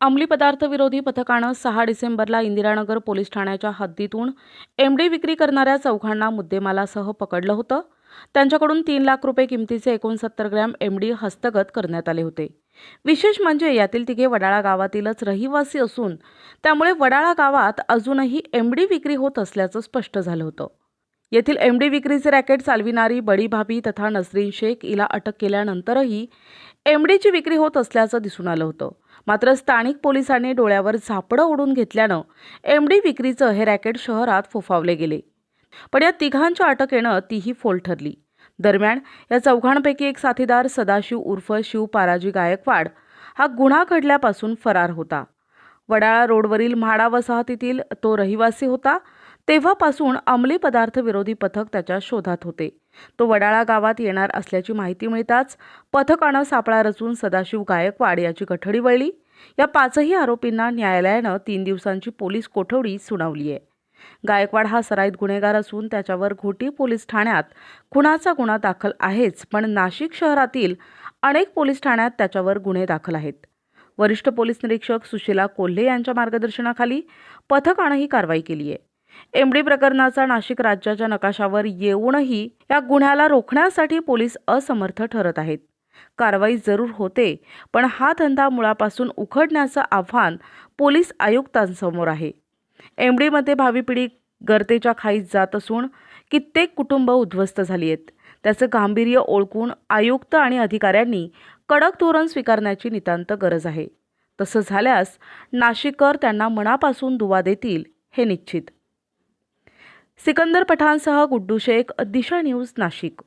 अंमली पदार्थ विरोधी पथकानं सहा डिसेंबरला इंदिरानगर पोलीस ठाण्याच्या हद्दीतून एमडी विक्री करणाऱ्या चौघांना मुद्देमालासह पकडलं होतं. त्यांच्याकडून तीन लाख रुपये किमतीचे एकोणसत्तर ग्रॅम एमडी हस्तगत करण्यात आले होते. विशेष म्हणजे यातील तिघे वडाळा गावातीलच रहिवासी असून त्यामुळे वडाळा गावात अजूनही एमडी विक्री होत असल्याचं स्पष्ट झालं होतं. येथील एमडी विक्रीचे रॅकेट चालविणारी बडी भाभी तथा नसरीन शेख हिला अटक केल्यानंतरही एमडीची विक्री होत असल्याचं दिसून आलं होतं. मात्र स्थानिक पोलिसांनी डोळ्यावर झापडं ओढून घेतल्यानं एमडी विक्रीचं हे रॅकेट शहरात फोफावले गेले. पण या तिघांच्या अटकेनं तीही फोल ठरली. दरम्यान या चौघांपैकी एक साथीदार सदाशिव उर्फ शिव पाराजी गायकवाड हा गुन्हा घडल्यापासून फरार होता. वडाळा रोडवरील म्हाडा वसाहतीतील तो रहिवासी होता. तेव्हापासून अंमली पदार्थ विरोधी पथक त्याच्या शोधात होते. तो वडाळा गावात येणार असल्याची माहिती मिळताच पथकानं सापळा रचून सदाशिव गायकवाड याची गठडी वळली. या पाचही आरोपींना न्यायालयानं तीन दिवसांची पोलीस कोठडी सुनावली आहे. गायकवाड हा सराईत गुन्हेगार असून त्याच्यावर घोटी पोलीस ठाण्यात खुनाचा गुन्हा दाखल आहेच पण नाशिक शहरातील अनेक पोलीस ठाण्यात त्याच्यावर गुन्हे दाखल आहेत. वरिष्ठ पोलीस निरीक्षक सुशीला कोल्हे यांच्या मार्गदर्शनाखाली पथकानं ही कारवाई केली आहे. एमडी प्रकरणाचा नाशिक राज्याच्या नकाशावर येऊनही या गुन्ह्याला रोखण्यासाठी पोलीस असमर्थ ठरत आहेत. कारवाई जरूर होते पण हा धंदा मुळापासून उखडण्याचं आव्हान पोलीस आयुक्तांसमोर आहे. एमडीमध्ये भावी पिढी गर्तेच्या खाईत जात असून कित्येक कुटुंब उद्ध्वस्त झाली आहेत त्याचं गांभीर्य ओळखून आयुक्त आणि अधिकाऱ्यांनी कडक धोरण स्वीकारण्याची नितांत गरज आहे. तसं झाल्यास नाशिककर त्यांना मनापासून दुवा देतील हे निश्चित. सिकंदर पठाणसह गुड्डू शेख दिशा न्यूज नाशिक.